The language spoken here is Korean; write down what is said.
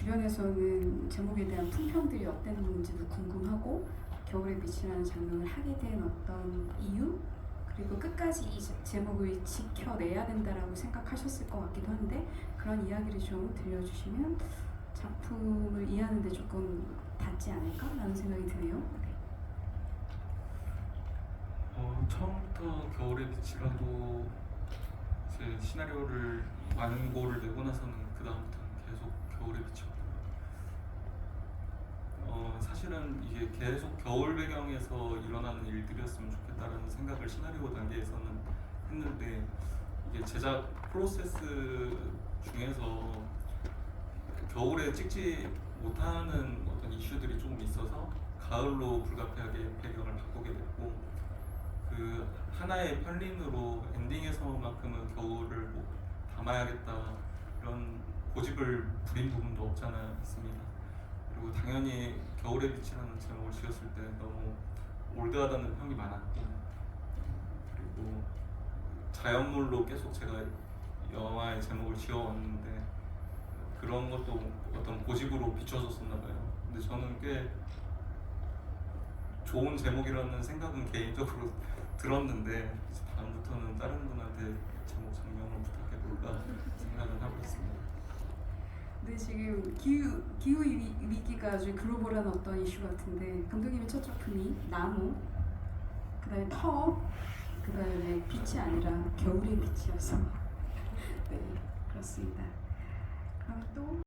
주변에서는 제목에 대한 품평들이 어땠는지도 궁금하고 겨울의 빛이라는 장면을 하게 된 어떤 이유 그리고 끝까지 이 제- 제목을 지켜내야 된다라고 생각하셨을 것 같기도 한데 그런 이야기를 좀 들려주시면 작품을 이해하는데 조금 닿지 않을까라는 생각이 드네요. 네. 어, 처음부터 겨울의 빛이라도 제 시나리오를 완고를 내고 나서는 그 다음부터는 계속 겨울의 빛이었고 어, 사실은 이게 계속 겨울 배경에서 일어나는 일들이었으면 좋겠다라는 생각을 시나리오 단계에서는 했는데 이게 제작 프로세스 중에서 겨울에 찍지 못하는 어떤 이슈들이 조금 있어서 가을로 불가피하게 배경을 바꾸게 됐고 그 하나의 편린으로 엔딩에서만큼은 겨울을 뭐 담아야겠다 이런 고집을 부린 부분도 없잖아 있습니다. 그리고 당연히 겨울의 빛이라는 제목을 지었을 때 너무 올드하다는 평이 많았고 그리고 자연물로 계속 제가 영화의 제목을 지어왔는데 그런 것도 어떤 고집으로 비춰졌었나 봐요. 근데 저는 꽤 좋은 제목이라는 생각은 개인적으로 들었는데 다음부터는 다른 분한테 제목 장명을 부탁해 볼까 생각을 하고 있습니다. 근데 지금 기후 기후 위, 위기가 아주 글로벌한 어떤 이슈 같은데 감독님의 첫 작품이 나무, 그다음에 터, 그다음에 빛이 아니라 겨울의 빛이어서 네 그렇습니다. 그럼 또